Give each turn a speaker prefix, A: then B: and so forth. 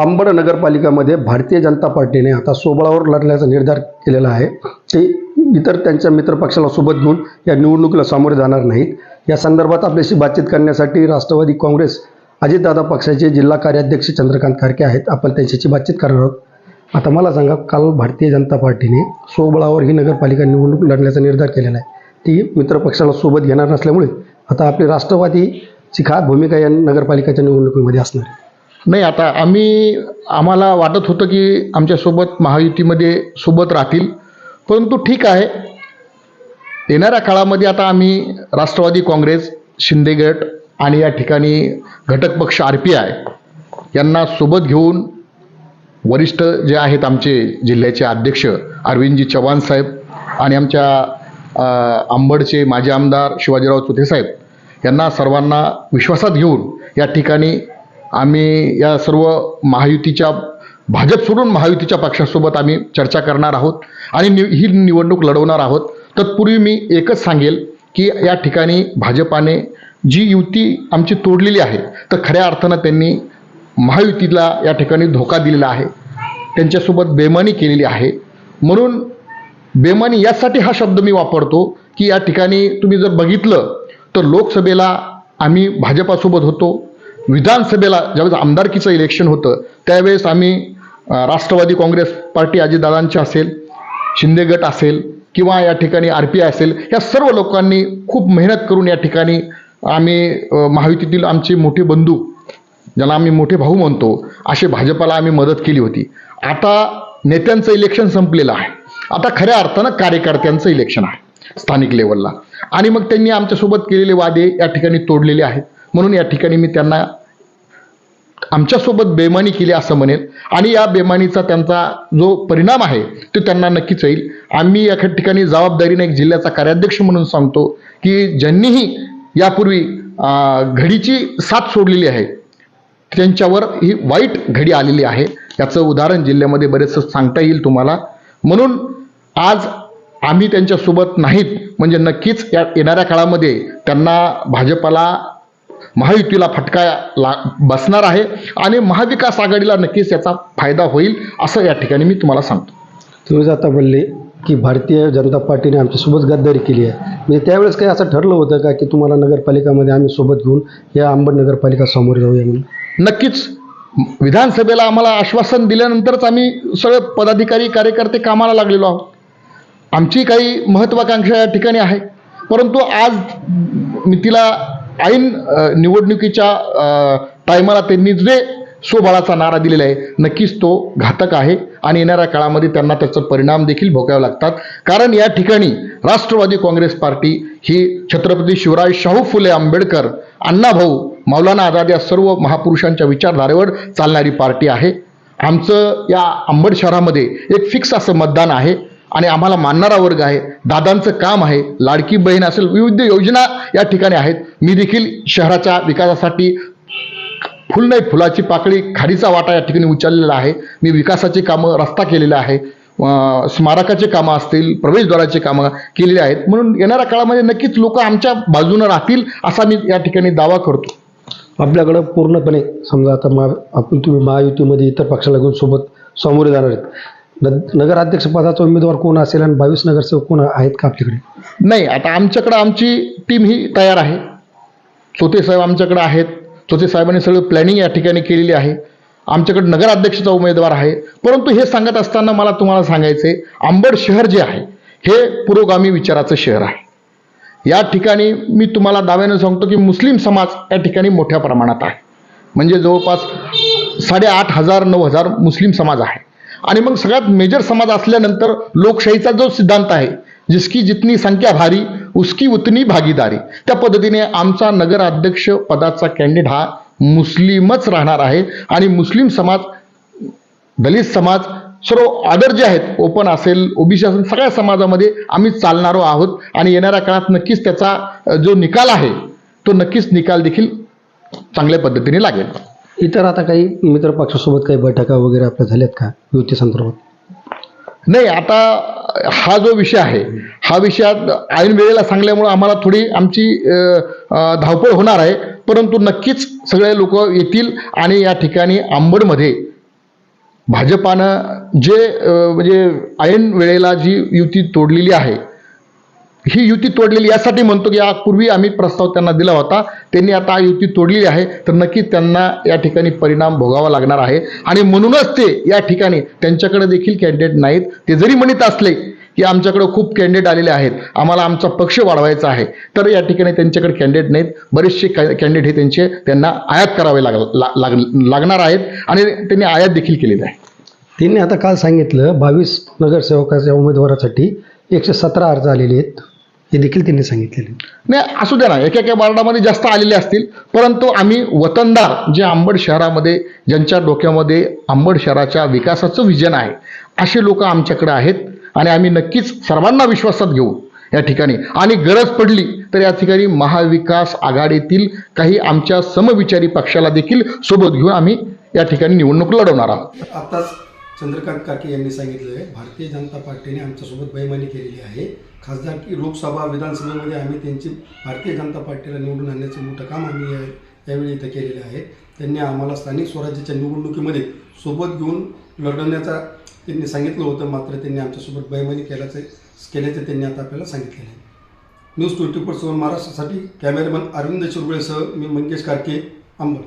A: अंबड नगरपालिकामध्ये भारतीय जनता पार्टीने आता सोबळावर लढण्याचा निर्धार केलेला आहे. ते इतर त्यांच्या मित्रपक्षाला सोबत घेऊन या निवडणुकीला सामोरे जाणार नाहीत. या संदर्भात आपल्याशी बातचीत करण्यासाठी राष्ट्रवादी काँग्रेस अजितदादा पक्षाचे जिल्हा कार्याध्यक्ष चंद्रकांत खारके आहेत. आपण त्यांच्याशी बातचीत करणार आहोत. आता मला सांगा काल भारतीय जनता पार्टीने सोबळावर ही नगरपालिका निवडणूक लढण्याचा निर्धार केलेला आहे. ती मित्रपक्षाला सोबत घेणार नसल्यामुळे आता आपली राष्ट्रवादीची खास भूमिका या नगरपालिकेच्या निवडणुकीमध्ये असणार आहे.
B: नाही आता आम्ही आम्हाला वाटत होतं की आमच्यासोबत महायुतीमध्ये सोबत राहतील परंतु ठीक आहे. येणाऱ्या काळामध्ये आता आम्ही राष्ट्रवादी काँग्रेस शिंदे गट आणि या ठिकाणी घटक पक्ष आर पी आय यांना सोबत घेऊन वरिष्ठ जे आहेत आमचे जिल्ह्याचे अध्यक्ष अरविंदजी चव्हाण साहेब आणि आमच्या आंबडचे माजी आमदार शिवाजीराव चुथे साहेब यांना सर्वांना विश्वासात घेऊन या ठिकाणी आम्ही या सर्व महायुतीच्या भाजप सोडून महायुतीच्या पक्षासोबत आम्ही चर्चा करणार आहोत आणि नि ही निवडणूक लढवणार आहोत. तत्पूर्वी मी एकच सांगेल की या ठिकाणी भाजपाने जी युती आमची तोडलेली आहे तर खऱ्या अर्थानं त्यांनी महायुतीला या ठिकाणी धोका दिलेला आहे. त्यांच्यासोबत बेमानी केलेली आहे. म्हणून बेमानी यासाठी हा शब्द मी वापरतो की या ठिकाणी तुम्ही जर बघितलं तर लोकसभेला आम्ही भाजपासोबत होतो विधानसभेला ज्यावेळेस आमदारकीचं इलेक्शन होतं त्यावेळेस आम्ही राष्ट्रवादी काँग्रेस पार्टी अजितदादांची असेल शिंदे गट असेल किंवा या ठिकाणी आर पी आय असेल या सर्व लोकांनी खूप मेहनत करून या ठिकाणी आम्ही महायुतीतील आमचे मोठे बंधू ज्याला आम्ही मोठे भाऊ म्हणतो असे भाजपाला आम्ही मदत केली होती. आता नेत्यांचं इलेक्शन संपलेलं आहे. आता खऱ्या अर्थानं कार्यकर्त्यांचं इलेक्शन आहे स्थानिक लेवलला आणि मग त्यांनी आमच्यासोबत केलेले वादे या ठिकाणी तोडलेले आहेत. म्हणून या ठिकाणी मी त्यांना आमच्यासोबत बेमानी केली असं म्हणेल. आणि या बेमानीचा त्यांचा जो परिणाम आहे तो त्यांना नक्कीच येईल आम्ही एका ठिकाणी जबाबदारीने एक जिल्ह्याचा कार्याध्यक्ष म्हणून सांगतो की ज्यांनीही यापूर्वी घडीची साथ सोडलेली आहे त्यांच्यावर ही वाईट घडी आलेली आहे. याचं उदाहरण जिल्ह्यामध्ये बरेचसं सांगता येईल तुम्हाला. म्हणून आज आम्ही त्यांच्यासोबत नाहीत. म्हणजे नक्कीच या येणाऱ्या काळामध्ये त्यांना भाजपाला महायुतीला फटका ला बसणार आहे आणि महाविकास आघाडीला नक्कीच याचा फायदा होईल असं या ठिकाणी मी तुम्हाला सांगतो.
A: तुम्ही जाता बोलले की भारतीय जनता पार्टीने आमच्यासोबत गद्दारी केली आहे म्हणजे त्यावेळेस काही असं ठरलं होतं का की तुम्हाला नगरपालिकामध्ये आम्ही सोबत घेऊन या अंबड नगरपालिका समोर जाऊया म्हणून?
B: नक्कीच. विधानसभेला आम्हाला आश्वासन दिल्यानंतरच आम्ही सगळे पदाधिकारी कार्यकर्ते कामाला लागलेलो आहोत. आमची काही महत्त्वाकांक्षा या ठिकाणी आहे. परंतु आज मी तिला ऐन निवडणुकीच्या टायमाला त्यांनी जे स्वबळाचा नारा दिलेला आहे नक्कीच तो घातक आहे. आणि येणाऱ्या काळामध्ये त्यांना त्याचा परिणाम देखील भोगावे लागतात. कारण या ठिकाणी राष्ट्रवादी काँग्रेस पार्टी ही छत्रपती शिवराय शाहू फुले आंबेडकर अण्णाभाऊ मौलाना आझाद या सर्व महापुरुषांच्या विचारधारेवर चालणारी पार्टी आहे. आमचं या अंबड शहरामध्ये एक फिक्स असं मतदान आहे. आणि आम्हाला मानणारा वर्ग आहे दादांचं काम आहे लाडकी बहीण असेल विविध योजना या ठिकाणी आहेत. मी देखील शहराच्या विकासासाठी फुल नाही फुलाची पाकळी खाडीचा वाटा या ठिकाणी उचललेला आहे. मी विकासाची कामं रस्ता केलेला आहे. स्मारकाचे कामं असतील प्रवेशद्वाराचे कामं केलेली आहेत. म्हणून येणाऱ्या काळामध्ये नक्कीच लोक आमच्या बाजूनं राहतील असा मी या ठिकाणी दावा करतो.
A: आपल्याकडं पूर्णपणे समजा आता मा आपण तुम्ही महायुतीमध्ये इतर पक्षाला घेऊन सोबत सामोरे जाणार आहेत. न नगराध्यक्षपदाचा उमेदवार कोण असेल आणि बावीस नगरसेवक कोण आहेत का आपल्याकडे?
B: नाही आता आमच्याकडं आमची टीम ही तयार आहे. चोते साहेब आमच्याकडे आहेत. चोते साहेबांनी सगळं प्लॅनिंग या ठिकाणी केलेली आहे. आमच्याकडे नगराध्यक्षाचा उमेदवार आहे. परंतु हे सांगत असताना मला तुम्हाला सांगायचे आंबड शहर जे आहे हे पुरोगामी विचाराचं शहर आहे. या ठिकाणी मी तुम्हाला दाव्यानं सांगतो की मुस्लिम समाज या ठिकाणी मोठ्या प्रमाणात आहे. म्हणजे जवळपास साडेआठ हजार नऊ हजार मुस्लिम समाज आहे. आणि मग सगळ्यात मेजर समाज असल्यानंतर लोकशाहीचा जो सिद्धांत आहे जिसकी जितनी संख्या भारी उसकी उतनी भागीदारी. त्या पद्धतीने आमचा नगराध्यक्ष पदाचा कॅन्डिडेट हा मुस्लिमच राहणार आहे. आणि मुस्लिम समाज दलित समाज सर्व आदर जे आहेत ओपन असेल ओबीसी असेल सगळ्या समाजामध्ये आम्ही चालणारो आहोत. आणि येणाऱ्या काळात नक्कीच त्याचा जो निकाल आहे तो नक्कीच निकाल देखील चांगल्या पद्धतीने लागेल.
A: इतर आता काही मित्र पक्षासोबत काही बैठका वगैरे आपल्या झाल्यात का? युती संदर्भात?
B: नाही आता हा जो विषय आहे हा विषयात ऐन वेळेला सांगल्यामुळं आम्हाला थोडी आमची धावपळ होणार आहे. परंतु नक्कीच सगळे लोक येतील आणि या ठिकाणी आंबडमध्ये भाजपानं जे म्हणजे ऐन वेळेला जी युती तोडलेली आहे ही युती तोडलेली यासाठी म्हणतो की यापूर्वी आम्ही प्रस्ताव त्यांना दिला होता. त्यांनी आता युती तोडलेली आहे. तर नक्कीच त्यांना या ठिकाणी परिणाम भोगावा लागणार आहे. आणि म्हणूनच ते या ठिकाणी त्यांच्याकडे देखील कॅन्डिडेट नाहीत. ते जरी म्हणत असले की आमच्याकडे खूप कॅन्डिडेट आलेले आहेत. आम्हाला आमचा पक्ष वाढवायचा आहे. तर या ठिकाणी त्यांच्याकडे कॅन्डिडेट नाहीत. बरेचसे कॅन्डिडेट हे त्यांचे त्यांना आयात करावे लाग ला- लाग- लागणार आहेत. आणि त्यांनी आयात देखील केलेली आहे.
A: त्यांनी आता काल सांगितलं बावीस नगरसेवकाच्या उमेदवारासाठी एकशे सतरा अर्ज आलेले आहेत. हे देखील त्यांनी सांगितलेले.
B: नाही असू द्या ना एका एका वार्डामध्ये जास्त आलेले असतील परंतु आम्ही वतनदार जे अंबड शहरामध्ये ज्यांच्या डोक्यामध्ये अंबड शहराच्या विकासाचं विजन आहे असे लोक आमच्याकडे आहेत आणि आम्ही नक्कीच सर्वांना विश्वासात घेऊ या ठिकाणी. आणि गरज पडली तर या ठिकाणी महाविकास आघाडीतील काही आमच्या समविचारी पक्षाला देखील सोबत घेऊन आम्ही या ठिकाणी निवडणूक लढवणार आहोत.
A: आताच चंद्रकांत काके यांनी सांगितलं आहे भारतीय जनता पार्टीने आमच्यासोबत बैमानी केलेली आहे. खासदार की लोकसभा विधानसभेमध्ये आम्ही त्यांची भारतीय जनता पार्टीला निवडून आणण्याचं मोठं काम आम्ही या यावेळी इथं केलेलं आहे. त्यांनी आम्हाला स्थानिक स्वराज्याच्या निवडणुकीमध्ये सोबत घेऊन लढवण्याचा त्यांनी सांगितलं होतं मात्र त्यांनी आमच्यासोबत बैमानी केल्याचं केल्याचं त्यांनी आता आपल्याला सांगितलेलं आहे. न्यूज ट्वेंटी फोर सेवन महाराष्ट्रासाठी कॅमेरामॅन अरविंद शिरगुळेसह मी मंगेश कारके अंबड